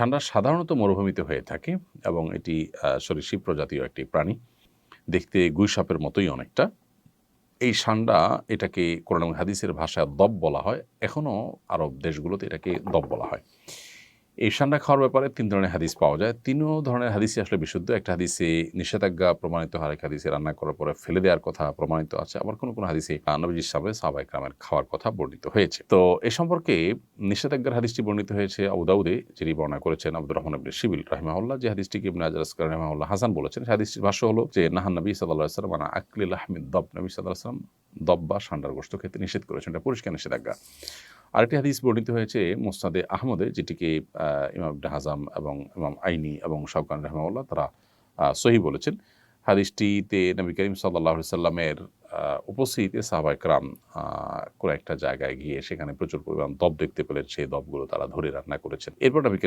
ষান্ডা সাধারণত মরুভূমিতে হয়ে থাকে এবং এটি সরীসৃপ প্রজাতীয় একটি প্রাণী। দেখতে গুইসাপের মতোই অনেকটা। এই সান্ডা এটাকে কোরআন হাদিসের ভাষায় দব বলা হয়। এখনও আরব দেশগুলোতে এটাকে দব বলা হয়। এই সান্ডা খাওয়ার ব্যাপারে তিন ধরনের হাদিস পাওয়া যায়। তিনও ধরনের হাদিসই আসলে বিশুদ্ধ। একটা হাদিসে নিষেধাজ্ঞা প্রমাণিত হয় এক হাদিসে রান্না করার পরে ফেলে দেওয়ার কথা প্রমাণিত আছে। আবার কোনো কোনো হাদিসে নবীজির সামনে সাহাবা ইকরামের খাওয়ার কথা বর্ণিত হয়েছে। তো এ সম্পর্কে নিষেধাজ্ঞার হাদিসটি বর্ণিত হয়েছে আবুদাউদে যিনি বর্ণনা করেছেন আব্দুর রহমান ইবনে শিবিল রাহিমাহুল্লাহ। যে হাদিসটিকে ইবনে আজর আসকার রাহিমাহুল্লাহ হাসান বলেছেন, সেই হাদিসটির ভাষ্য হলো যে নাহান নবী সাল্লাহ সাল্লাম মানে আকলিল আহমেদ দব। নবী সাল্লাহ সাল্লাম দব বা ষান্ডার গোস্ত খেতে নিষেধ করেছেন। এটা পরিষ্কার নিষেধাজ্ঞা। আরেকটি হাদিস বর্ণিত হয়েছে মোস্তাদে আহমদে, যেটিকে ইমাম হাজাম এবং ইমাম আইনি এবং শাহকান রহমাউল্লাহ তারা সহি বলেছেন। হাদিসটিতে নবী করিম সাল্লাহ সাল্লামের উপস্থিতিতে সাহাবা একরাম কোনো একটা জায়গায় গিয়ে সেখানে প্রচুর পরিমাণ দব দেখতে পেলেন। সেই দবগুলো তারা ধরে রান্না করেছেন। এরপর নবী